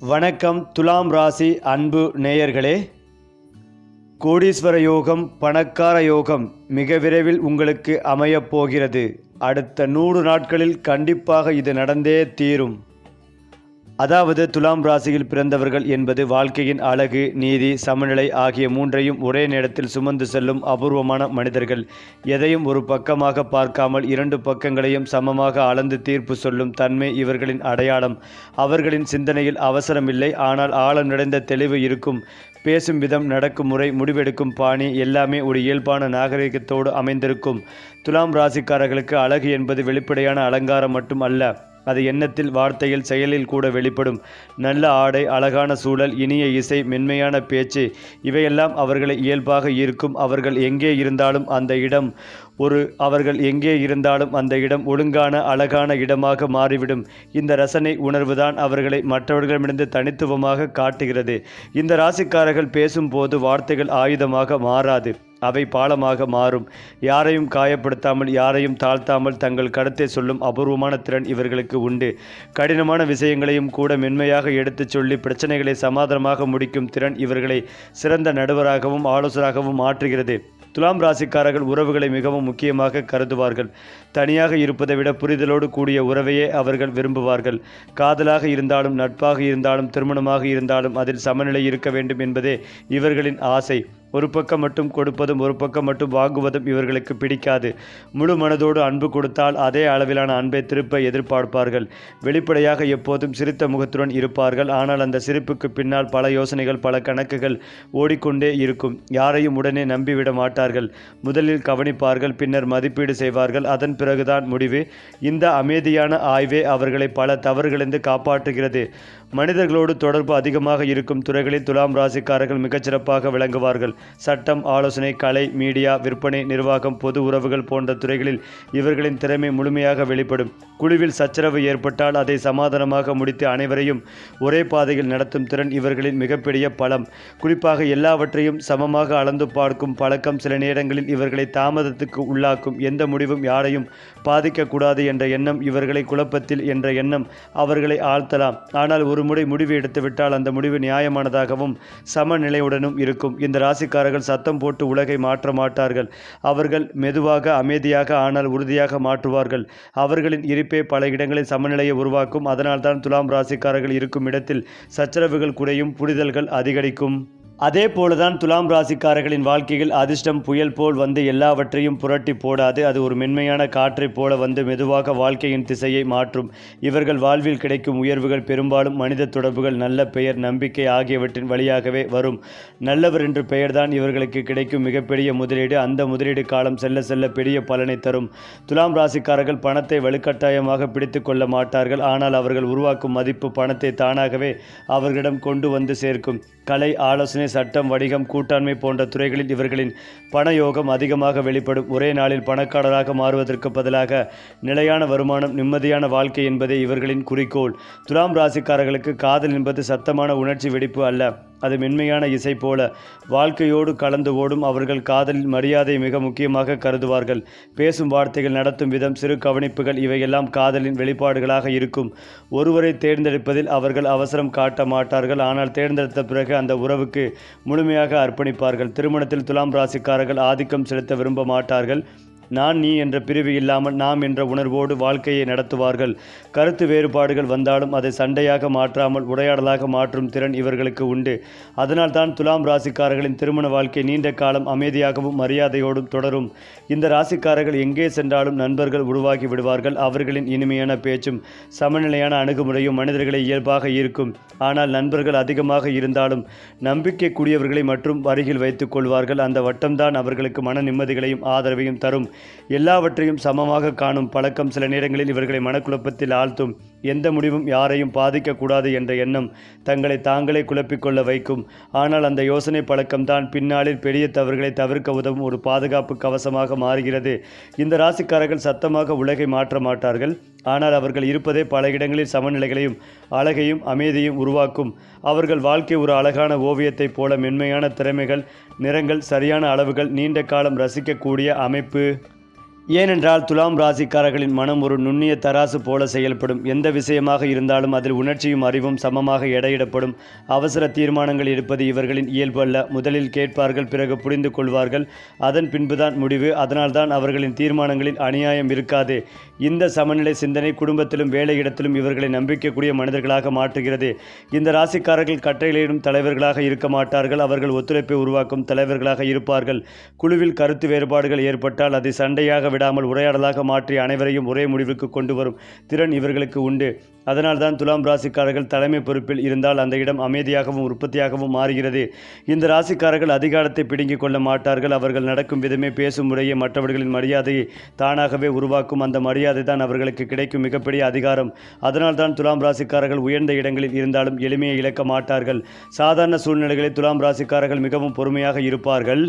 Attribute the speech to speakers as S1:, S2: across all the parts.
S1: வணக்கம் துலாம் ராசி அன்பு நேயர்களே. கோடீஸ்வர யோகம் பணக்கார யோகம் மிக விரைவில் உங்களுக்கு அமையப் போகிறது. அடுத்த நூறு நாட்களில் கண்டிப்பாக இது நடந்தே தீரும். அதாவது துலாம் ராசியில் பிறந்தவர்கள் என்பது வாழ்க்கையின் அழகு நீதி சமநிலை ஆகிய மூன்றையும் ஒரே நேரத்தில் சுமந்து செல்லும் அபூர்வமான மனிதர்கள். எதையும் ஒரு பக்கமாக பார்க்காமல் இரண்டு பக்கங்களையும் சமமாக அளந்து தீர்ப்பு சொல்லும் தன்மை இவர்களின் அடையாளம். அவர்களின் சிந்தனையில் அவசரமில்லை ஆனால் ஆழம் நிறைந்த தெளிவு இருக்கும். பேசும் விதம் நடக்கும் முறை முடிவெடுக்கும் பாணி எல்லாமே ஒரு இயல்பான நாகரிகத்தோடு அமைந்திருக்கும். துலாம் ராசிக்காரர்களுக்கு அழகு என்பது வெளிப்படையான அலங்காரம் மட்டும் அல்ல அது எண்ணத்தில் வார்த்தையில் செயலில் கூட வெளிப்படும். நல்ல ஆடை அழகான சூழல் இனிய இசை மென்மையான பேச்சு இவையெல்லாம் அவர்களை இயல்பாக ஈர்க்கும். அவர்கள் எங்கே இருந்தாலும் அந்த இடம் ஒரு அவர்கள் எங்கே இருந்தாலும் அந்த இடம் ஒழுங்கான அழகான இடமாக மாறிவிடும். இந்த ரசனை உணர்வுதான் அவர்களை மற்றவர்களிடமிருந்து தனித்துவமாக காட்டுகிறது. இந்த ராசிக்காரர்கள் பேசும்போது வார்த்தைகள் ஆயுதமாக மாறாது. அவை பாலமாக மாறும். யாரையும் காயப்படுத்தாமல் யாரையும் தாழ்த்தாமல் தங்கள் கருத்தை சொல்லும் அபூர்வமான திறன் இவர்களுக்கு உண்டு. கடினமான விஷயங்களையும் கூட மென்மையாக எடுத்துச் சொல்லி பிரச்சனைகளை சமாதானமாக முடிக்கும் திறன் இவர்களை சிறந்த நடுவராகவும் ஆலோசராகவும் மாற்றுகிறது. துலாம் ராசிக்காரர்கள் உறவுகளை மிகவும் முக்கியமாக கருதுவார்கள். தனியாக இருப்பதை விட புரிதலோடு கூடிய உறவையே அவர்கள் விரும்புவார்கள். காதலாக இருந்தாலும் நட்பாக இருந்தாலும் திருமணமாக இருந்தாலும் அதில் சமநிலை இருக்க வேண்டும் என்பதே இவர்களின் ஆசை. ஒரு பக்கம் மட்டும் கொடுப்பதும் ஒரு பக்கம் மட்டும் வாங்குவதும் இவர்களுக்கு பிடிக்காது. முழு மனதோடு அன்பு கொடுத்தால் அதே அளவிலான அன்பை திருப்ப எதிர்பார்ப்பார்கள். வெளிப்படையாக எப்போதும் சிரித்த முகத்துடன் இருப்பார்கள். ஆனால் அந்த சிரிப்புக்கு பின்னால் பல யோசனைகள் பல கணக்குகள் ஓடிக்கொண்டே இருக்கும். யாரையும் உடனே நம்பிவிட மாட்டார்கள். முதலில் கவனிப்பார்கள் பின்னர் மதிப்பீடு செய்வார்கள். அதன் பிறகுதான் முடிவு. இந்த அமைதியான ஆய்வே அவர்களை பல தவறுகளிலிருந்து காப்பாற்றுகிறது. மனிதர்களோடு தொடர்பு அதிகமாக இருக்கும் துறைகளில் துலாம் ராசிக்காரர்கள் மிகச்சிறப்பாக விளங்குவார்கள். சட்டம் ஆலோசனை கலை மீடியா விற்பனை நிர்வாகம் பொது உறவுகள் போன்ற துறைகளில் இவர்களின் திறமை முழுமையாக வெளிப்படும். குழுவில் சச்சரவு ஏற்பட்டால் அதை சமாதானமாக முடித்து அனைவரையும் ஒரே பாதையில் நடத்தும் திறன் இவர்களின் மிகப்பெரிய பலம். குறிப்பாக எல்லாவற்றையும் சமமாக அளந்து பார்க்கும் பழக்கம் சில நேரங்களில் இவர்களை தாமதத்துக்கு உள்ளாக்கும். எந்த முடிவும் யாரையும் பாதிக்கக்கூடாது என்ற எண்ணம் இவர்களை குழப்பத்தில் என்ற எண்ணம் அவர்களை ஆழ்த்தலாம். ஆனால் ஒரு முறை முடிவு எடுத்துவிட்டால் அந்த முடிவு நியாயமானதாகவும் சமநிலையுடனும் இருக்கும். இந்த ராசி ராசிக்காரர்கள் சத்தம் போட்டு உலகை மாற்ற மாட்டார்கள். அவர்கள் மெதுவாக அமைதியாக ஆனால் உறுதியாக மாற்றுவார்கள். அவர்களின் இருப்பே பல இடங்களில் சமநிலையை உருவாக்கும். அதனால்தான் துலாம் ராசிக்காரர்கள் இருக்கும் இடத்தில் சச்சரவுகள் குறையும் புரிதல்கள் அதிகரிக்கும். அதே போலதான் துலாம் ராசிக்காரர்களின் வாழ்க்கையில் அதிர்ஷ்டம் புயல் போல் வந்து எல்லாவற்றையும் புரட்டி போடாது. அது ஒரு மென்மையான காற்றைப் போல வந்து மெதுவாக வாழ்க்கையின் திசையை மாற்றும். இவர்கள் வாழ்வில் கிடைக்கும் உயர்வுகள் பெரும்பாலும் மனித தொடர்புகள் நல்ல பெயர் நம்பிக்கை ஆகியவற்றின் வழியாகவே வரும். நல்லவர் என்று பெயர்தான் இவர்களுக்கு கிடைக்கும் மிகப்பெரிய முதலீடு. அந்த முதலீடு காலம் செல்ல செல்ல பெரிய பலனை தரும். துலாம் ராசிக்காரர்கள் பணத்தை வலுக்கட்டாயமாக பிடித்து கொள்ள மாட்டார்கள். ஆனால் அவர்கள் உருவாக்கும் மதிப்பு பணத்தை தானாகவே அவர்களிடம் கொண்டு வந்து சேர்க்கும். கலை ஆலோசனை சட்டம் வணிகம் கூட்டாண்மை போன்ற துறைகளில் இவர்களின் பண யோகம் அதிகமாக வெளிப்படும். ஒரே நாளில் பணக்காரராக மாறுவதற்கு பதிலாக நிலையான வருமானம் நிம்மதியான வாழ்க்கை என்பதே இவர்களின் குறிக்கோள். துலாம் ராசிக்காரர்களுக்கு காதல் என்பது சத்தமான உணர்ச்சி வெடிப்பு அல்ல. அது மென்மையான இசை போல வாழ்க்கையோடு கலந்து ஓடும் அவர்கள் காதலில் மரியாதை மிக முக்கியமாக கருதுவார்கள். பேசும் வார்த்தைகள் நடத்தும் விதம் சிறு கவனிப்புகள் இவையெல்லாம் காதலின் வெளிப்பாடுகளாக இருக்கும். ஒருவரை தேர்ந்தெடுப்பதில் அவர்கள் அவசரம் காட்ட மாட்டார்கள். ஆனால் தேர்ந்தெடுத்த பிறகு அந்த உறவுக்கு முழுமையாக அர்ப்பணிப்பார்கள். திருமணத்தில் துலாம் ராசிக்காரர்கள் ஆதிக்கம் செலுத்த விரும்ப மாட்டார்கள். நான் நீ என்ற பிரிவு இல்லாமல் நாம் என்ற உணர்வோடு வாழ்க்கையை நடத்துவார்கள். கருத்து வேறுபாடுகள் வந்தாலும் அதை சண்டையாக மாற்றாமல் உரையாடலாக மாற்றும் திறன் இவர்களுக்கு உண்டு. அதனால் தான் துலாம் ராசிக்காரர்களின் திருமண வாழ்க்கை நீண்ட காலம் அமைதியாகவும் மரியாதையோடும் தொடரும். இந்த ராசிக்காரர்கள் எங்கே சென்றாலும் நண்பர்கள் உருவாகி விடுவார்கள். அவர்களின் இனிமையான பேச்சும் சமநிலையான அணுகுமுறையும் மனிதர்களை இயல்பாக இருக்கும் ஆனால் நண்பர்கள் அதிகமாக இருந்தாலும் நம்பிக்கைக்குரியவர்களை மற்றும் அருகில் வைத்துக் கொள்வார்கள். அந்த வட்டம்தான் அவர்களுக்கு மன நிம்மதிகளையும் ஆதரவையும் தரும். எல்லாவற்றையும் சமமாக காணும் பழக்கம் சில நேரங்களில் இவர்களை மனக்குழப்பத்தில் ஆழ்த்தும். எந்த முடிவும் யாரையும் பாதிக்கக்கூடாது என்ற எண்ணம் தங்களை தாங்களே குழப்பிக்கொள்ள வைக்கும். ஆனால் அந்த யோசனை பழக்கம்தான் பின்னாளில் பெரிய தவறுகளை தவிர்க்க உதவும் ஒரு பாதுகாப்பு கவசமாக மாறுகிறது. இந்த ராசிக்காரர்கள் சத்தமாக உலகை மாற்ற மாட்டார்கள். ஆனால் அவர்கள் இருப்பதே பல இடங்களில் சமநிலைகளையும் அழகையும் அமைதியும் உருவாக்கும். அவர்கள் வாழ்க்கை ஒரு அழகான ஓவியத்தைப் போல மென்மையான திறமைகள் நிறங்கள் சரியான அளவுகள் நீண்ட காலம் ரசிக்கக்கூடிய அமைப்பு. ஏனென்றால் துலாம் ராசிக்காரர்களின் மனம் ஒரு நுண்ணிய தராசு போல செயல்படும். எந்த விஷயமாக இருந்தாலும் அதில் உணர்ச்சியும் அறிவும் சமமாக எடையிடப்படும். அவசர தீர்மானங்கள் எடுப்பது இவர்களின் இயல்பு அல்ல. முதலில் கேட்பார்கள் பிறகு புரிந்து கொள்வார்கள். அதன் பின்புதான் முடிவு. அதனால்தான் அவர்களின் தீர்மானங்களில் அநியாயம் இருக்காது. இந்த சமநிலை சிந்தனை குடும்பத்திலும் வேலையிடத்திலும் இவர்களை நம்பிக்கக்கூடிய மனிதர்களாக மாற்றுகிறது. இந்த ராசிக்காரர்கள் கட்டளையிடும் தலைவர்களாக இருக்க மாட்டார்கள். அவர்கள் ஒத்துழைப்பை உருவாக்கும் தலைவர்களாக இருப்பார்கள். குழுவில் கருத்து வேறுபாடுகள் ஏற்பட்டால் அதை சண்டையாக விடாமல் உரையாடலாக மாற்றி அனைவரையும் ஒரே முடிவுக்கு கொண்டு வரும் திறன் இவர்களுக்கு உண்டு. அதனால்தான் துலாம் ராசிக்காரர்கள் தலைமை பொறுப்பில் இருந்தால் அந்த இடம் அமைதியாகவும் உற்பத்தியாகவும் மாறுகிறது. இந்த ராசிக்காரர்கள் அதிகாரத்தை பிடுங்கிக் கொள்ள மாட்டார்கள். அவர்கள் நடக்கும் விதமே பேசும் முறையே மற்றவர்களின் மரியாதையை தானாகவே உருவாக்கும். அந்த மரியாதை தான் அவர்களுக்கு கிடைக்கும் மிகப்பெரிய அதிகாரம். அதனால்தான் துலாம் ராசிக்காரர்கள் உயர்ந்த இடங்களில் இருந்தாலும் எளிமையை இழக்க மாட்டார்கள். சாதாரண சூழ்நிலைகளில் துலாம் ராசிக்காரர்கள் மிகவும் பொறுமையாக இருப்பார்கள்.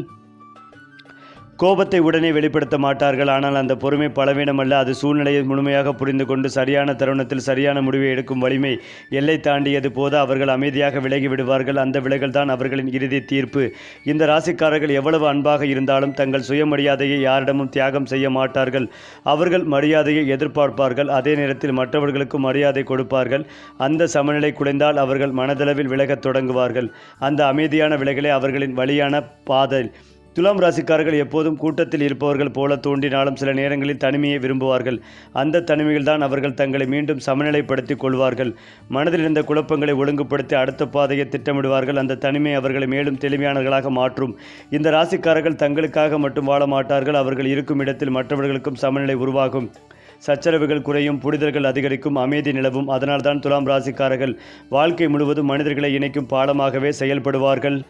S1: கோபத்தை உடனே வெளிப்படுத்த மாட்டார்கள். ஆனால் அந்த பொறுமை பலவீனமல்ல. அது சூழ்நிலையை முழுமையாக புரிந்து கொண்டு சரியான தருணத்தில் சரியான முடிவை எடுக்கும் வலிமை எல்லை தாண்டியது போது அவர்கள் அமைதியாக விலகி விடுவார்கள். அந்த விலகல் தான் அவர்களின் இறுதி தீர்ப்பு. இந்த ராசிக்காரர்கள் எவ்வளவு அன்பாக இருந்தாலும் தங்கள் சுயமரியாதையை யாரிடமும் தியாகம் செய்ய மாட்டார்கள். அவர்கள் மரியாதையை எதிர்பார்ப்பார்கள். அதே நேரத்தில் மற்றவர்களுக்கும் மரியாதை கொடுப்பார்கள். அந்த சமநிலை குலைந்தால் அவர்கள் மனதளவில் விலகத் தொடங்குவார்கள். அந்த அமைதியான விலகலே அவர்களின் வழியான பாதை. துலாம் ராசிக்காரர்கள் எப்போதும் கூட்டத்தில் இருப்பவர்கள் போல தோன்றினாலும் சில நேரங்களில் தனிமையை விரும்புவார்கள். அந்த தனிமையில்தான் அவர்கள் தங்களை மீண்டும் சமநிலைப்படுத்திக் கொள்வார்கள். மனதில் இருந்த குழப்பங்களை ஒழுங்குபடுத்தி அடுத்த பாதையை திட்டமிடுவார்கள். அந்த தனிமை அவர்களை மேலும் தெளிமையானவர்களாக மாற்றும். இந்த ராசிக்காரர்கள் தங்களுக்காக மட்டும் வாழ மாட்டார்கள். அவர்கள் இருக்கும் இடத்தில் மற்றவர்களுக்கும் சமநிலை உருவாகும். சச்சரவுகள் குறையும் புரிதல்கள் அதிகரிக்கும் அமைதி நிலவும். அதனால்தான் துலாம் ராசிக்காரர்கள் வாழ்க்கை முழுவதும் மனிதர்களை இணைக்கும் பாலமாகவே செயல்படுவார்கள்.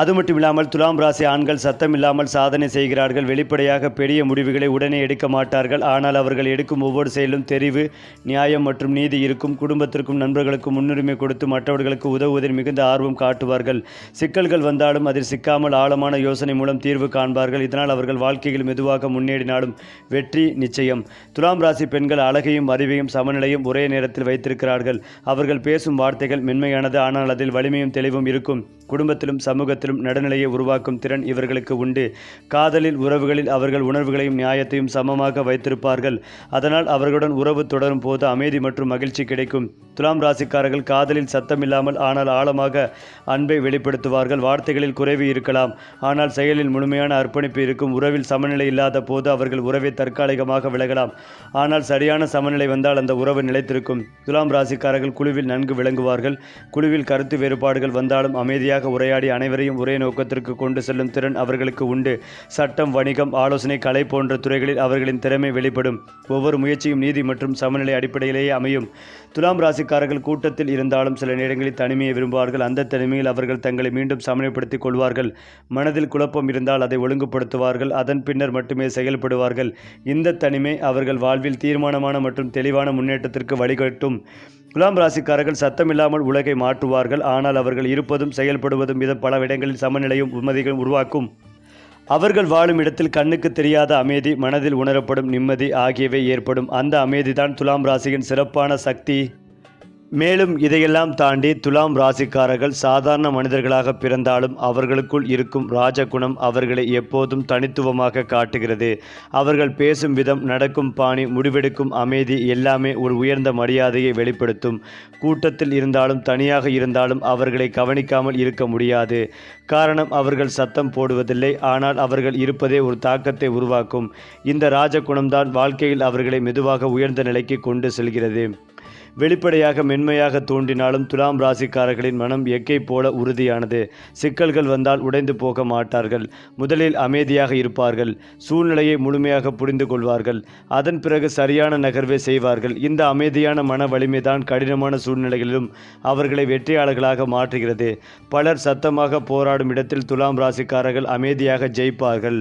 S1: அது மட்டும் இல்லாமல் துலாம் ராசி ஆண்கள் சத்தம் இல்லாமல் சாதனை செய்கிறார்கள். வெளிப்படையாக பெரிய முடிவுகளை உடனே எடுக்க மாட்டார்கள். ஆனால் அவர்கள் எடுக்கும் ஒவ்வொரு செயலும் தெரிவு நியாயம் மற்றும் நீதி இருக்கும். குடும்பத்திற்கும் நண்பர்களுக்கும் முன்னுரிமை கொடுத்து மற்றவர்களுக்கு உதவுவதில் மிகுந்த ஆர்வம் காட்டுவார்கள். சிக்கல்கள் வந்தாலும் அதில் சிக்காமல் ஆழமான யோசனை மூலம் தீர்வு காண்பார்கள். இதனால் அவர்கள் வாழ்க்கையில் மெதுவாக முன்னேறினாலும் வெற்றி நிச்சயம். துலாம் ராசி பெண்கள் அழகையும் அறிவையும் சமநிலையும் ஒரே நேரத்தில் வைத்திருக்கிறார்கள். அவர்கள் பேசும் வார்த்தைகள் மென்மையானது. ஆனால் அதில் வலிமையும் தெளிவும் இருக்கும். குடும்பத்திலும் சமூகத்திலும் நடுநிலையை உருவாக்கும் திறன் இவர்களுக்கு உண்டு. காதலில் உறவுகளில் அவர்கள் உணர்வுகளையும் நியாயத்தையும் சமமாக வைத்திருப்பார்கள். அதனால் அவர்களுடன் உறவு தொடரும் போது அமைதி மற்றும் மகிழ்ச்சி கிடைக்கும். துலாம் ராசிக்காரர்கள் காதலில் சத்தமில்லாமல் ஆனால் ஆழமாக அன்பை வெளிப்படுத்துவார்கள். வார்த்தைகளில் குறைவு இருக்கலாம். ஆனால் செயலில் முழுமையான அர்ப்பணிப்பு இருக்கும். உறவில் சமநிலை இல்லாத போது அவர்கள் உறவை தற்காலிகமாக விலகலாம். ஆனால் சரியான சமநிலை வந்தால் அந்த உறவு நிலைத்திருக்கும். துலாம் ராசிக்காரர்கள் குழுவில் நன்கு விளங்குவார்கள். குழுவில் கருத்து வேறுபாடுகள் வந்தாலும் அமைதியாக உரையாடி அனைவரையும் ஒரே நோக்கத்திற்கு கொண்டு செல்லும் திறன் அவர்களுக்கு உண்டு. சட்டம் வணிகம் ஆலோசனை கலை போன்ற துறைகளில் அவர்களின் திறமை வெளிப்படும். ஒவ்வொரு முயற்சியும் நீதி மற்றும் சமநிலை அடிப்படையிலேயே அமையும். துலாம் ராசிக்காரர்கள் கூட்டத்தில் இருந்தாலும் சில நேரங்களில் தனிமையை விரும்புவார்கள். அந்த தனிமையில் அவர்கள் தங்களை மீண்டும் சமநிலைப்படுத்திக் கொள்வார்கள். மனதில் குழப்பம் இருந்தால் அதை ஒழுங்குபடுத்துவார்கள். அதன் பின்னர் மட்டுமே செயல்படுவார்கள். இந்த தனிமை அவர்கள் வாழ்வில் தீர்மானமான மற்றும் தெளிவான முன்னேற்றத்திற்கு வழிகட்டும். துலாம் ராசிக்காரர்கள் சத்தமில்லாமல் உலகை மாற்றுவார்கள். ஆனால் அவர்கள் இருப்பதும் செயல்படுவதும் இதன் பல இடங்களில் சமநிலையும் உண்மதிகளும் உருவாக்கும். அவர்கள் வாழும் இடத்தில் கண்ணுக்கு தெரியாத அமைதி மனதில் உணரப்படும் நிம்மதி ஆகியவை ஏற்படும். அந்த அமைதிதான் துலாம் ராசியின் சிறப்பான சக்தி. மேலும் இதையெல்லாம் தாண்டி துலாம் ராசிக்காரர்கள் சாதாரண மனிதர்களாக பிறந்தாலும் அவர்களுக்குள் இருக்கும் ராஜகுணம் அவர்களை எப்போதும் தனித்துவமாக காட்டுகிறது. அவர்கள் பேசும் விதம் நடக்கும் பாணி முடிவெடுக்கும் அமைதி எல்லாமே ஒரு உயர்ந்த மரியாதையை வெளிப்படுத்தும். கூட்டத்தில் இருந்தாலும் தனியாக இருந்தாலும் அவர்களை கவனிக்காமல் இருக்க முடியாது. காரணம் அவர்கள் சத்தம் போடுவதில்லை. ஆனால் அவர்கள் இருப்பதே ஒரு தாக்கத்தை உருவாக்கும். இந்த ராஜகுணம்தான் வாழ்க்கையில் அவர்களை மெதுவாக உயர்ந்த நிலைக்கு கொண்டு செல்கிறது. வெளிப்படையாக மென்மையாக தோன்றினாலும் துலாம் ராசிக்காரர்களின் மனம் எக்கை போல உறுதியானது. சிக்கல்கள் வந்தால் உடைந்து போக மாட்டார்கள். முதலில் அமைதியாக இருப்பார்கள். சூழ்நிலையை முழுமையாக புரிந்து கொள்வார்கள். அதன் பிறகு சரியான நகர்வை செய்வார்கள். இந்த அமைதியான மன வலிமைதான் கடினமான சூழ்நிலைகளிலும் அவர்களை வெற்றியாளர்களாக மாற்றுகிறது. பலர் சத்தமாக போராடும் இடத்தில் துலாம் ராசிக்காரர்கள் அமைதியாக ஜெயிப்பார்கள்.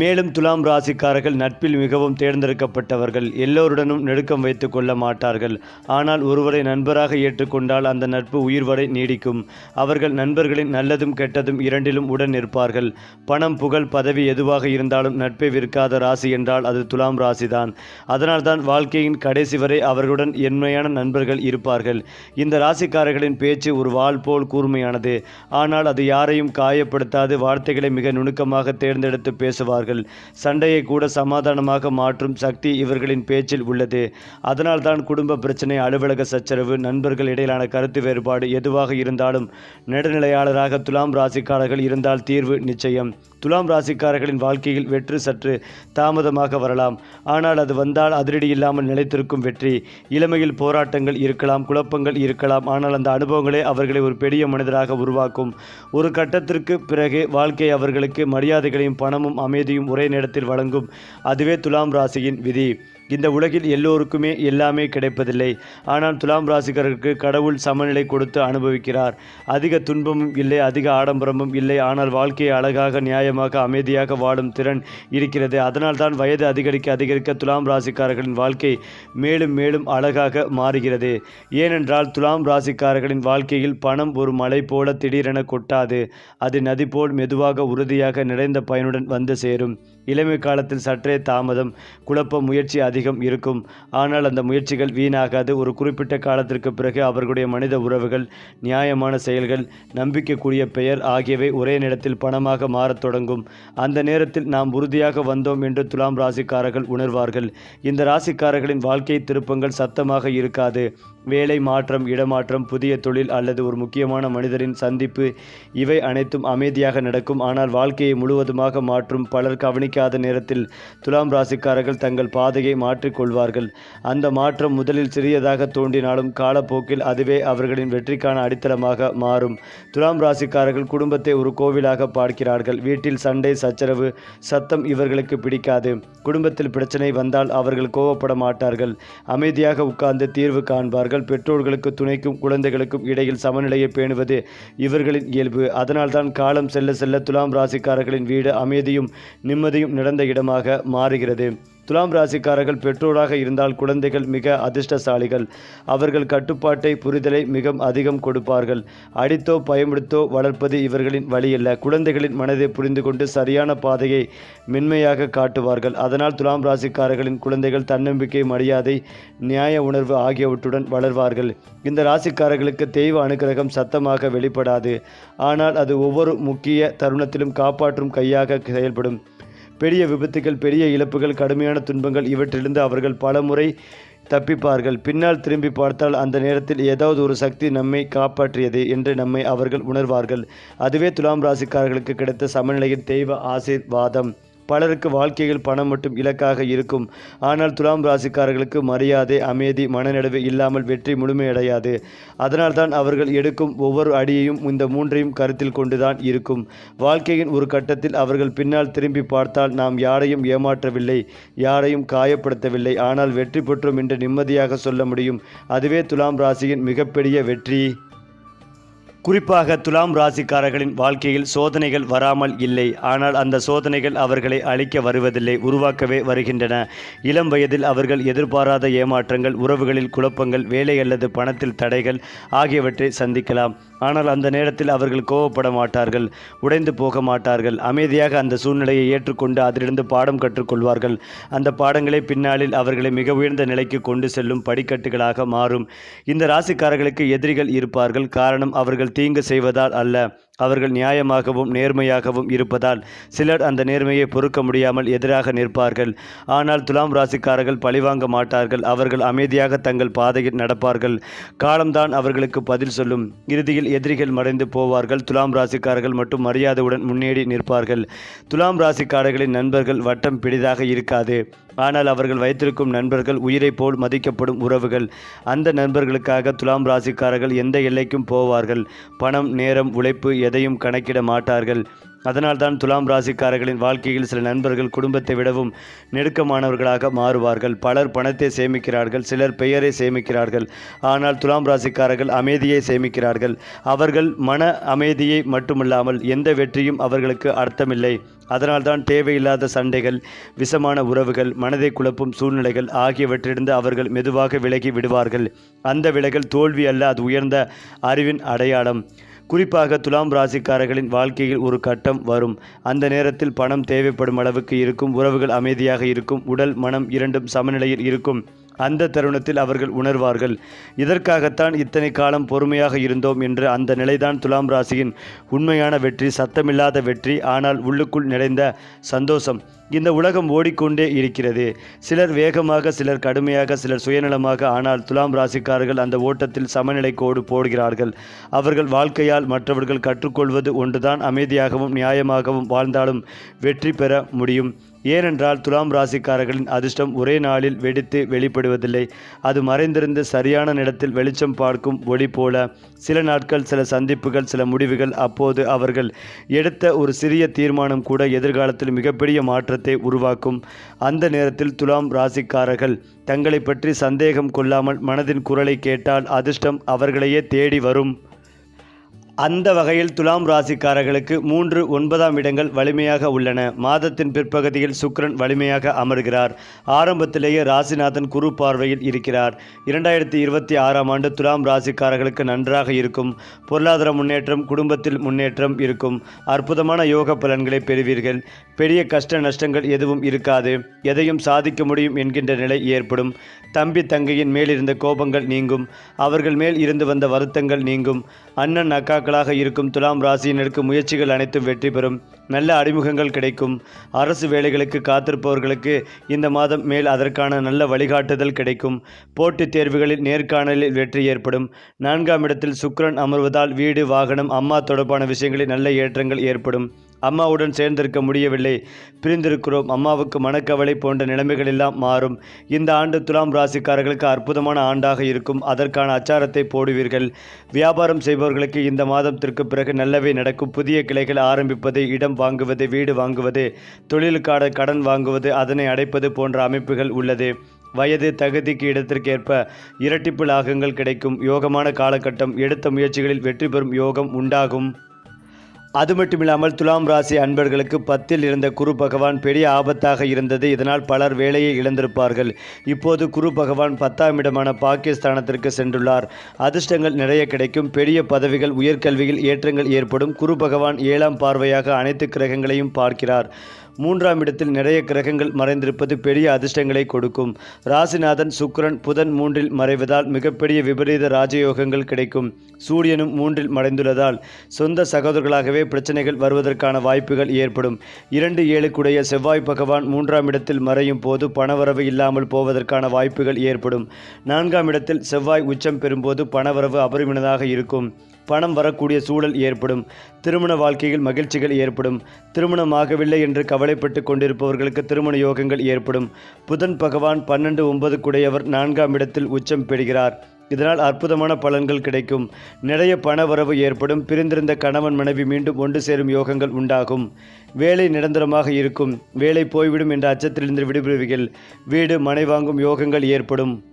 S1: மேலும் துலாம் ராசிக்காரர்கள் நட்பில் மிகவும் தேர்ந்தெடுக்கப்பட்டவர்கள். எல்லோருடனும் நெருக்கம் வைத்து கொள்ள மாட்டார்கள். ஆனால் ஒருவரை நண்பராக ஏற்றுக்கொண்டால் அந்த நட்பு உயிர் வரை நீடிக்கும். அவர்கள் நண்பர்களின் நல்லதும் கெட்டதும் இரண்டிலும் உடன் நிற்பார்கள். பணம் புகழ் பதவி எதுவாக இருந்தாலும் நட்பை விற்காத ராசி என்றால் அது துலாம் ராசிதான். அதனால்தான் வாழ்க்கையின் கடைசி வரை அவர்களுடன் எண்மையான நண்பர்கள் இருப்பார்கள். இந்த ராசிக்காரர்களின் பேச்சு ஒரு வாள் போல் கூர்மையானது. ஆனால் அது யாரையும் காயப்படுத்தாது. வார்த்தைகளை மிக நுணுக்கமாக தேர்ந்தெடுத்து பேசுவார் கொள்வார்கள் சண்டையை கூட சமாதானமாக மாற்றும் சக்தி இவர்களின் பேச்சில் உள்ளது. அதனால்தான் குடும்ப பிரச்சனை அலுவலக சச்சரவு நண்பர்கள் இடையிலான கருத்து வேறுபாடு எதுவாக இருந்தாலும் நடுநிலையாளராக துலாம் ராசிக்காரர்கள் இருந்தால் தீர்வு நிச்சயம். துலாம் ராசிக்காரர்களின் வாழ்க்கையில் வெற்றி சற்று தாமதமாக வரலாம். ஆனால் அது வந்தால் அதிரடி இல்லாமல் நிலைத்திருக்கும் வெற்றி. இளமையில் போராட்டங்கள் இருக்கலாம் குழப்பங்கள் இருக்கலாம். ஆனால் அந்த அனுபவங்களே அவர்களை ஒரு பெரிய மனிதராக உருவாக்கும். ஒரு கட்டத்திற்கு பிறகு வாழ்க்கை அவர்களுக்கு மரியாதைகளையும் பணமும் அமைதி அமைதியும் ஒரே நேரத்தில் வழங்கும் அதுவே துலாம் ராசியின் விதி. இந்த உலகில் எல்லோருக்குமே எல்லாமே கிடைப்பதில்லை. ஆனால் துலாம் ராசிகருக்கு கடவுள் சமநிலை கொடுத்து அனுபவிக்கிறார். அதிக துன்பமும் இல்லை அதிக ஆடம்பரமும் இல்லை. ஆனால் வாழ்க்கையை அழகாக நியாயமாக அமைதியாக வாழும் திறன் இருக்கிறது. அதனால் தான் வயது அதிகரிக்க அதிகரிக்க துலாம் ராசிக்காரர்களின் வாழ்க்கை மேலும் மேலும் அழகாக மாறுகிறது. ஏனென்றால் துலாம் ராசிக்காரர்களின் வாழ்க்கையில் பணம் ஒரு மலை போல திடீரென கொட்டாது. அது நதி போல் மெதுவாக உறுதியாக நிறைந்த பயனுடன் வந்து சேரும். இளமை காலத்தில் சற்றே தாமதம் குழப்ப முயற்சி அதிகம் இருக்கும். ஆனால் அந்த முயற்சிகள் வீணாகாது. ஒரு குறிப்பிட்ட காலத்திற்கு பிறகு அவர்களுடைய மனித உறவுகள் நியாயமான செயல்கள் நம்பிக்கைக்குரிய பெயர் ஆகியவை ஒரே நேரத்தில் பணமாக மாறத் தொடங்கும். அந்த நேரத்தில் நாம் உறுதியாக வந்தோம் என்று துலாம் ராசிக்காரர்கள் உணர்வார்கள். இந்த ராசிக்காரர்களின் வாழ்க்கை திருப்பங்கள் சத்தமாக இருக்காது. வேலை மாற்றம் இடமாற்றம் புதிய தொழில் அல்லது ஒரு முக்கியமான மனிதரின் சந்திப்பு இவை அனைத்தும் அமைதியாக நடக்கும். ஆனால் வாழ்க்கையை முழுவதுமாக மாற்றும் பலர் கவனிக்காத நேரத்தில் துலாம் ராசிக்காரர்கள் தங்கள் பாதையை மாற்றிக்கொள்வார்கள் அந்த மாற்றம் முதலில் சிறியதாக தோன்றினாலும் காலப்போக்கில் அதுவே அவர்களின் வெற்றிக்கான அடித்தளமாக மாறும். துலாம் ராசிக்காரர்கள் குடும்பத்தை ஒரு கோவிலாக பார்க்கிறார்கள். வீட்டில் சண்டை சச்சரவு சத்தம் இவர்களுக்கு பிடிக்காது. குடும்பத்தில் பிரச்சனை வந்தால் அவர்கள் கோவப்பட மாட்டார்கள். அமைதியாக உட்கார்ந்து தீர்வு காண்பார்கள். பெற்றோர்களுக்கு துணைக்கும் குழந்தைகளுக்கும் இடையில் சமநிலையை பேணுவது இவர்களின் இயல்பு. அதனால்தான் காலம் செல்ல செல்ல துலாம் ராசிக்காரர்களின் வீடு அமைதியும் நிம்மதியும் நடந்த இடமாக மாறுகிறது. துலாம் ராசிக்காரர்கள் பெற்றோராக இருந்தால் குழந்தைகள் மிக அதிர்ஷ்டசாலிகள். அவர்கள் கட்டுப்பாட்டை புரிதலை மிக அதிகம் கொடுப்பார்கள். அடித்தோ பயமுடுத்தோ வளர்ப்பது இவர்களின் வழியல்ல. குழந்தைகளின் மனதை புரிந்து கொண்டு சரியான பாதையை மென்மையாக காட்டுவார்கள். அதனால் துலாம் ராசிக்காரர்களின் குழந்தைகள் தன்னம்பிக்கை மரியாதை நியாய உணர்வு ஆகியவற்றுடன் வளர்வார்கள். இந்த ராசிக்காரர்களுக்கு தெய்வ அனுக்கிரகம் சத்தமாக வெளிப்படாது. ஆனால் அது ஒவ்வொரு முக்கிய தருணத்திலும் காப்பாற்றும் கையாக செயல்படும். பெரிய விபத்துகள் பெரிய இழப்புகள் கடுமையான துன்பங்கள் இவற்றிலிருந்து அவர்கள் பலமுறை தப்பிப்பார்கள். பின்னால் திரும்பி பார்த்தால் அந்த நேரத்தில் ஏதாவது ஒரு சக்தி நம்மை காப்பாற்றியது என்று நம்மை அவர்கள் உணர்வார்கள். அதுவே துலாம் ராசிக்காரர்களுக்கு கிடைத்த சமநிலையின் தெய்வ ஆசீர்வாதம். பலருக்கு வாழ்க்கையில் பணம் மட்டும் இலக்காக இருக்கும். ஆனால் துலாம் ராசிக்காரர்களுக்கு மரியாதை அமைதி மனநிலவு இல்லாமல் வெற்றி முழுமையடையாது. அதனால்தான் அவர்கள் எடுக்கும் ஒவ்வொரு அடியையும் இந்த மூன்றையும் கருத்தில் கொண்டுதான் இருக்கும். வாழ்க்கையின் ஒரு கட்டத்தில் அவர்கள் பின்னால் திரும்பி பார்த்தால் நாம் யாரையும் ஏமாற்றவில்லை யாரையும் காயப்படுத்தவில்லை. ஆனால் வெற்றி பெற்றோம் என்று நிம்மதியாக சொல்ல முடியும். அதுவே துலாம் ராசியின் மிகப்பெரிய வெற்றி. குறிப்பாக துலாம் ராசிக்காரர்களின் வாழ்க்கையில் சோதனைகள் வராமல் இல்லை. ஆனால் அந்த சோதனைகள் அவர்களை அழிக்க வருவதில்லை உருவாக்கவே வருகின்றன. இளம் வயதில் அவர்கள் எதிர்பாராத ஏமாற்றங்கள் உறவுகளில் குழப்பங்கள் வேலை அல்லது பணத்தில் தடைகள் ஆகியவற்றை சந்திக்கலாம். ஆனால் அந்த நேரத்தில் அவர்கள் கோவப்பட மாட்டார்கள் உடைந்து போக மாட்டார்கள். அமைதியாக அந்த சூழ்நிலையை ஏற்றுக்கொண்டு அதிலிருந்து பாடம் கற்றுக்கொள்வார்கள். அந்த பாடங்களை பின்னாளில் அவர்களை மிக உயர்ந்த நிலைக்கு கொண்டு செல்லும் படிக்கட்டுகளாக மாறும். இந்த ராசிக்காரர்களுக்கு எதிரிகள் இருப்பார்கள். காரணம் அவர்கள் தீங்கு செய்வதால் அல்ல. அவர்கள் நியாயமாகவும் நேர்மையாகவும் இருப்பதால் சிலர் அந்த நேர்மையை பொறுக்க முடியாமல் எதிராக நிற்பார்கள். ஆனால் துலாம் ராசிக்காரர்கள் பழிவாங்க மாட்டார்கள். அவர்கள் அமைதியாக தங்கள் பாதையில் நடப்பார்கள். காலம்தான் அவர்களுக்கு பதில் சொல்லும். இறுதியில் எதிரிகள் மறைந்து போவார்கள். துலாம் ராசிக்காரர்கள் மட்டும் மரியாதையுடன் முன்னேறி நிற்பார்கள். துலாம் ராசிக்காரர்களின் நண்பர்கள் வட்டம் பிடிதாக இருக்காது. ஆனால் அவர்கள் வைத்திருக்கும் நண்பர்கள் உயிரைப் போல் மதிக்கப்படும் உறவுகள். அந்த நண்பர்களுக்காக துலாம் ராசிக்காரர்கள் எந்த எல்லைக்கும் போவார்கள். பணம் நேரம் உழைப்பு எதையும் கணக்கிட மாட்டார்கள். அதனால்தான் துலாம் ராசிக்காரர்களின் வாழ்க்கையில் சில நண்பர்கள் குடும்பத்தை விடவும் நெருக்கமானவர்களாக மாறுவார்கள். பலர் பணத்தை சேமிக்கிறார்கள் சிலர் பெயரை சேமிக்கிறார்கள். ஆனால் துலாம் ராசிக்காரர்கள் அமைதியை சேமிக்கிறார்கள். அவர்கள் மன அமைதியை மட்டுமல்லாமல் எந்த வெற்றியும் அவர்களுக்கு அர்த்தமில்லை. அதனால்தான் தேவையில்லாத சண்டைகள் விஷமான உறவுகள் மனதை குழப்பும் சூழ்நிலைகள் ஆகியவற்றிலிருந்து அவர்கள் மெதுவாக விலகி விடுவார்கள். அந்த விலகல் தோல்வி அல்ல அது உயர்ந்த அறிவின் அடையாளம். குறிப்பாக துலாம் ராசிக்காரர்களின் வாழ்க்கையில் ஒரு கட்டம் வரும். அந்த நேரத்தில் பணம் தேவைப்படும் அளவுக்கு இருக்கும் உறவுகள் அமைதியாக இருக்கும் உடல் மனம் இரண்டும் சமநிலையில் இருக்கும். அந்த தருணத்தில் அவர்கள் உணர்வார்கள். இதற்காகத்தான் இத்தனை காலம் பொறுமையாக இருந்தோம் என்று அந்த நிலைதான் துலாம் ராசியின் உண்மையான வெற்றி சத்தமில்லாத வெற்றி ஆனால் உள்ளுக்குள் நிறைந்த சந்தோஷம். இந்த உலகம் ஓடிக்கொண்டே இருக்கிறது. சிலர் வேகமாக சிலர் கடுமையாக சிலர் சுயநலமாக ஆனால் துலாம் ராசிக்காரர்கள் அந்த ஓட்டத்தில் சமநிலை கோடு போடுகிறார்கள். அவர்கள் வாழ்க்கையால் மற்றவர்கள் கற்றுக்கொள்வது ஒன்றுதான் அமைதியாகவும் நியாயமாகவும் வாழ்ந்தாலும் வெற்றி பெற முடியும். ஏனென்றால் துலாம் ராசிக்காரர்களின் அதிர்ஷ்டம் ஒரே நாளில் வெடித்து வெளிப்படுவதில்லை. அது மறைந்திருந்து சரியான நேரத்தில் வெளிச்சம் பார்க்கும் ஒளி போல. சில நாட்கள் சில சந்திப்புகள் சில முடிவுகள் அப்போது அவர்கள் எடுத்த ஒரு சிறிய தீர்மானம் கூட எதிர்காலத்தில் மிகப்பெரிய மாற்றத்தை உருவாக்கும். அந்த நேரத்தில் துலாம் ராசிக்காரர்கள் தங்களை பற்றி சந்தேகம் கொள்ளாமல் மனதின் குரலை கேட்டால் அதிர்ஷ்டம் அவர்களையே தேடி வரும். அந்த வகையில் துலாம் ராசிக்காரர்களுக்கு மூன்று ஒன்பதாம் இடங்கள் வலிமையாக உள்ளன. மாதத்தின் பிற்பகுதியில் சுக்ரன் வலிமையாக அமர்கிறார். ஆரம்பத்திலேயே ராசிநாதன் குரு பார்வையில் இருக்கிறார். இரண்டாயிரத்தி இருபத்தி ஆறாம் ஆண்டு துலாம் ராசிக்காரர்களுக்கு நன்றாக இருக்கும். பொருளாதார முன்னேற்றம் குடும்பத்தில் முன்னேற்றம் இருக்கும். அற்புதமான யோக பலன்களை பெறுவீர்கள். பெரிய கஷ்ட நஷ்டங்கள் எதுவும் இருக்காது. எதையும் சாதிக்க முடியும் என்கின்ற நிலை ஏற்படும். தம்பி தங்கையின் மேல் இருந்த கோபங்கள் நீங்கும் அவர்கள் மேல் இருந்து வந்த வருத்தங்கள் நீங்கும். அண்ணன் அக்காக்களாக இருக்கும் துலாம் ராசியினருக்கு முயற்சிகள் அனைத்தும் வெற்றி பெறும். நல்ல அறிமுகங்கள் கிடைக்கும். அரசு வேலைகளுக்கு காத்திருப்பவர்களுக்கு இந்த மாதம் மேல் அதற்கான நல்ல வழிகாட்டுதல் கிடைக்கும். போட்டித் தேர்வுகளில் நேர்காணலில் வெற்றி ஏற்படும். நான்காம் இடத்தில் சுக்கரன் அமர்வதால் வீடு வாகனம் அம்மா தொடர்பான விஷயங்களில் நல்ல ஏற்றங்கள் ஏற்படும். அம்மாவுடன் சேர்ந்திருக்க முடியவில்லை. பிரிந்திருக்கிறோம். அம்மாவுக்கு மனக்கவலை போன்ற நிலைமைகள் எல்லாம் மாறும். இந்த ஆண்டு துலாம் ராசிக்காரர்களுக்கு அற்புதமான ஆண்டாக இருக்கும். அதற்கான அச்சாரத்தை போடுவீர்கள். வியாபாரம் செய்பவர்களுக்கு இந்த மாதத்திற்கு பிறகு நல்லவே நடக்கும். புதிய கிளைகள் ஆரம்பிப்பது இடம் வாங்குவது வீடு வாங்குவது தொழிலுக்கான கடன் வாங்குவது அதனை அடைப்பது போன்ற அமைப்புகள் உள்ளது. வயது தகுதிக்கு இடத்திற்கேற்ப இரட்டிப்பு லாகங்கள் கிடைக்கும். யோகமான காலகட்டம் எடுத்த முயற்சிகளில் வெற்றி பெறும் யோகம் உண்டாகும். அது மட்டுமில்லாமல் துலாம் ராசி அன்பர்களுக்கு பத்தில் இருந்த குரு பகவான் பெரிய ஆபத்தாக இருந்தது. இதனால் பலர் வேலையை இழந்திருப்பார்கள். இப்போது குரு பகவான் பத்தாம் இடமான பாகிஸ்தானத்திற்கு சென்றுள்ளார். அதிர்ஷ்டங்கள் நிறைய கிடைக்கும். பெரிய பதவிகள் உயர்கல்வியில் ஏற்றங்கள் ஏற்படும். குரு பகவான் ஏழாம் பார்வையாக அனைத்து கிரகங்களையும் பார்க்கிறார். மூன்றாம் இடத்தில் நிறைய கிரகங்கள் மறைந்திருப்பது பெரிய அதிர்ஷ்டங்களை கொடுக்கும். ராசிநாதன் சுக்கரன் புதன் மூன்றில் மறைவதால் மிகப்பெரிய விபரீத ராஜயோகங்கள் கிடைக்கும். சூரியனும் மூன்றில் மறைந்துள்ளதால் சொந்த சகோதரர்களாகவே பிரச்சனைகள் வருவதற்கான வாய்ப்புகள் ஏற்படும். இரண்டு ஏழுக்குடைய செவ்வாய் பகவான் மூன்றாம் இடத்தில் மறையும் போது பணவரவு இல்லாமல் போவதற்கான வாய்ப்புகள் ஏற்படும். நான்காம் இடத்தில் செவ்வாய் உச்சம் பெறும்போது பணவரவு அபரிமினதாக இருக்கும். பணம் வரக்கூடிய சூழல் ஏற்படும். திருமண வாழ்க்கையில் மகிழ்ச்சிகள் ஏற்படும். திருமணமாகவில்லை என்று கவலைப்பட்டு கொண்டிருப்பவர்களுக்கு திருமண யோகங்கள் ஏற்படும். புதன் பகவான் பன்னெண்டு ஒன்பது குடையவர் நான்காம் இடத்தில் உச்சம் பெறுகிறார். இதனால் அற்புதமான பலன்கள் கிடைக்கும். நிறைய பணவரவு ஏற்படும். பிரிந்திருந்த கணவன் மனைவி மீண்டும் ஒன்று சேரும் யோகங்கள் உண்டாகும். வேலை நிரந்தரமாக இருக்கும். வேலை போய்விடும் என்ற அச்சத்திலிருந்து விடுபடுவீர்கள். வீடு மனை வாங்கும் யோகங்கள் ஏற்படும்.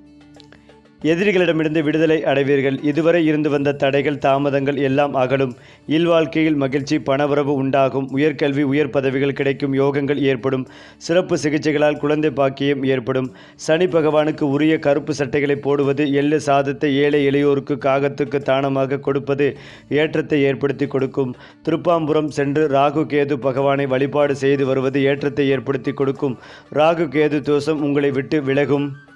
S1: எதிரிகளிடமிருந்து விடுதலை அடைவீர்கள். இதுவரை இருந்து வந்த தடைகள் தாமதங்கள் எல்லாம் அகலும். இல்வாழ்க்கையில் மகிழ்ச்சி பணவரவு உண்டாகும். உயர்கல்வி உயர் பதவிகள் கிடைக்கும். யோகங்கள் ஏற்படும். சிறப்பு சிகிச்சைகளால் குழந்தை பாக்கியம் ஏற்படும். சனி பகவானுக்கு உரிய கருப்பு சட்டைகளை போடுவது எள்ளு சாதத்தை ஏழை எளியோருக்கு காகத்துக்கு தானமாக கொடுப்பது ஏற்றத்தை ஏற்படுத்தி கொடுக்கும். திருப்பாம்புரம் சென்று ராகு கேது பகவானை வழிபாடு செய்து வருவது ஏற்றத்தை ஏற்படுத்தி கொடுக்கும். ராகு கேது தோஷம் உங்களை விட்டு விலகும்.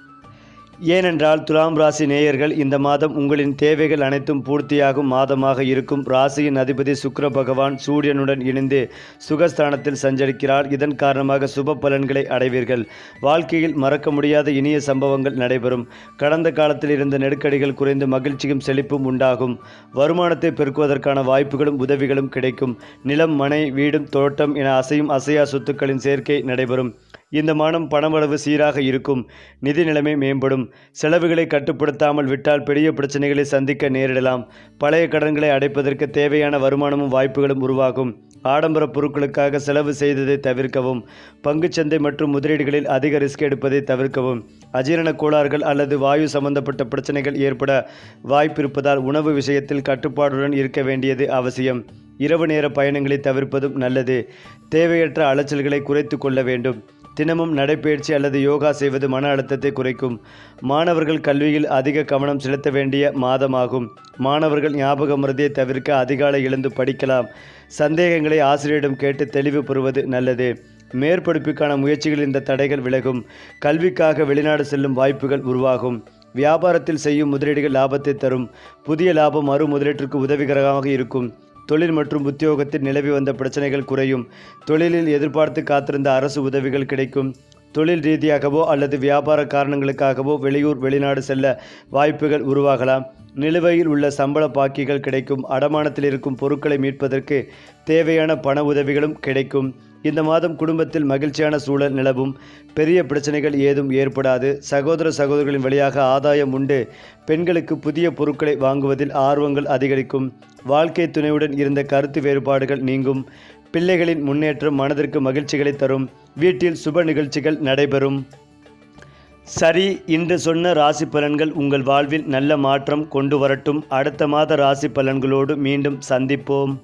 S1: ஏனென்றால் துலாம் ராசி நேயர்கள் இந்த மாதம் உங்களின் தேவைகள் அனைத்தும் பூர்த்தியாகும் மாதமாக இருக்கும். ராசியின் அதிபதி சுக்ர பகவான் சூரியனுடன் இணைந்து சுகஸ்தானத்தில் சஞ்சரிக்கிறார். இதன் காரணமாக சுப பலன்களை அடைவீர்கள். வாழ்க்கையில் மறக்க முடியாத இனிய சம்பவங்கள் நடைபெறும். கடந்த காலத்தில் இருந்த நெருக்கடிகள் குறைந்து மகிழ்ச்சியும் செழிப்பும் உண்டாகும். வருமானத்தை பெருக்குவதற்கான வாய்ப்புகளும் உதவிகளும் கிடைக்கும். நிலம் மனை வீடும் தோட்டம் என அசையும் அசையா சொத்துக்களின் சேர்க்கை நடைபெறும். இந்த மாதம் பணவளவு சீராக இருக்கும். நிதி நிலைமை மேம்படும். செலவுகளை கட்டுப்படுத்தாமல் விட்டால் பெரிய பிரச்சனைகளை சந்திக்க நேரிடலாம். பழைய கடன்களை அடைப்பதற்கு தேவையான வருமானமும் வாய்ப்புகளும் உருவாகும். ஆடம்பர பொருட்களுக்காக செலவு செய்ததை தவிர்க்கவும். பங்குச்சந்தை மற்றும் முதலீடுகளில் அதிக ரிஸ்க் எடுப்பதை தவிர்க்கவும். அஜீரண கோளாறுகள் அல்லது வாயு சம்பந்தப்பட்ட பிரச்சனைகள் ஏற்பட வாய்ப்பிருப்பதால் உணவு விஷயத்தில் கட்டுப்பாடுடன் இருக்க வேண்டியது அவசியம். இரவு நேர பயணங்களை தவிர்ப்பதும் நல்லது. தேவையற்ற அலைச்சல்களை குறைத்து கொள்ள வேண்டும். தினமும் நடைப்பயிற்சி அல்லது யோகா செய்வது மன அழுத்தத்தை குறைக்கும். மாணவர்கள் கல்வியில் அதிக கவனம் செலுத்த வேண்டிய மாதமாகும். மாணவர்கள் ஞாபக மருதியை தவிர்க்க அதிகாலை எழுந்து படிக்கலாம். சந்தேகங்களை ஆசிரியரிடம் கேட்டு தெளிவு பெறுவது நல்லது. மேற்படிப்புக்கான முயற்சிகள் இந்த தடைகள் விலகும். கல்விக்காக வெளிநாடு செல்லும் வாய்ப்புகள் உருவாகும். வியாபாரத்தில் செய்யும் முதலீடுகள் லாபத்தை தரும். புதிய லாபம் மறு முதலீட்டிற்கு உதவிகரமாக இருக்கும். தொழில் மற்றும் உத்தியோகத்தில் நிலவி வந்த பிரச்சனைகள் குறையும். தொழிலில் எதிர்பார்த்து காத்திருந்த அரசு உதவிகள் கிடைக்கும். தொழில் ரீதியாகவோ அல்லது வியாபார காரணங்களுக்காகவோ வெளியூர் வெளிநாடு செல்ல வாய்ப்புகள் உருவாகலாம். நிலுவையில் உள்ள சம்பள பாக்கிகள் கிடைக்கும். அடமானத்தில் இருக்கும் பொருட்களை மீட்பதற்கு தேவையான பண உதவிகளும் கிடைக்கும். இந்த மாதம் குடும்பத்தில் மகிழ்ச்சியான சூழல் நிலவும். பெரிய பிரச்சனைகள் ஏதும் ஏற்படாது. சகோதர சகோதரிகளின் வழியாக ஆதாயம் உண்டு. பெண்களுக்கு புதிய பொருட்களை வாங்குவதில் ஆர்வங்கள் அதிகரிக்கும். வாழ்க்கை துணையுடன் இருந்த கருத்து வேறுபாடுகள் நீங்கும். பிள்ளைகளின் முன்னேற்றம் மனதிற்கு மகிழ்ச்சிகளை தரும். வீட்டில் சுப நிகழ்ச்சிகள் நடைபெறும். சரி இன்று சொன்ன ராசி பலன்கள் உங்கள் வாழ்வில் நல்ல மாற்றம் கொண்டு வரட்டும். அடுத்த மாத ராசி பலன்களோடு மீண்டும் சந்திப்போம்.